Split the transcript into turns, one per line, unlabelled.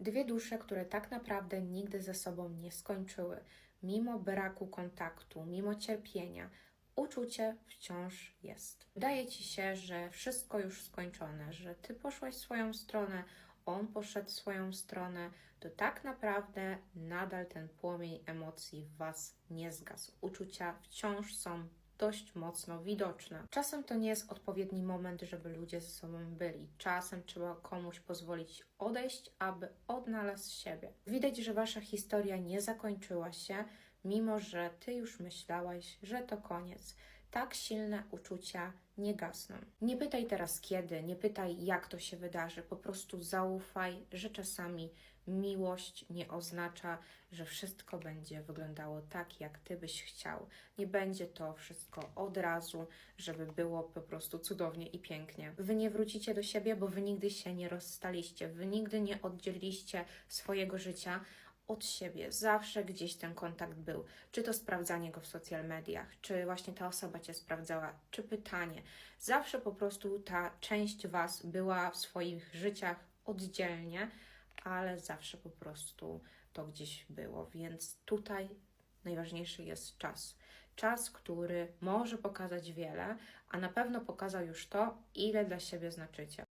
Dwie dusze, które tak naprawdę nigdy ze sobą nie skończyły, mimo braku kontaktu, mimo cierpienia, uczucie wciąż jest. Wydaje ci się, że wszystko już skończone, że ty poszłaś swoją stronę, on poszedł swoją stronę, to tak naprawdę nadal ten płomień emocji w was nie zgasł. Uczucia wciąż są dość mocno widoczne. Czasem to nie jest odpowiedni moment, żeby ludzie ze sobą byli. Czasem trzeba komuś pozwolić odejść, aby odnalazł siebie. Widać, że wasza historia nie zakończyła się, mimo że ty już myślałaś, że to koniec. Tak silne uczucia nie gasną. Nie pytaj teraz kiedy, nie pytaj jak to się wydarzy, po prostu zaufaj, że czasami miłość nie oznacza, że wszystko będzie wyglądało tak, jak ty byś chciał. Nie będzie to wszystko od razu, żeby było po prostu cudownie i pięknie. Wy nie wrócicie do siebie, bo wy nigdy się nie rozstaliście, wy nigdy nie oddzieliliście swojego życia od siebie. Zawsze gdzieś ten kontakt był. Czy to sprawdzanie go w social mediach, czy właśnie ta osoba cię sprawdzała, czy pytanie. Zawsze po prostu ta część was była w swoich życiach oddzielnie, ale zawsze po prostu to gdzieś było. Więc tutaj najważniejszy jest czas. Czas, który może pokazać wiele, a na pewno pokazał już to, ile dla siebie znaczycie.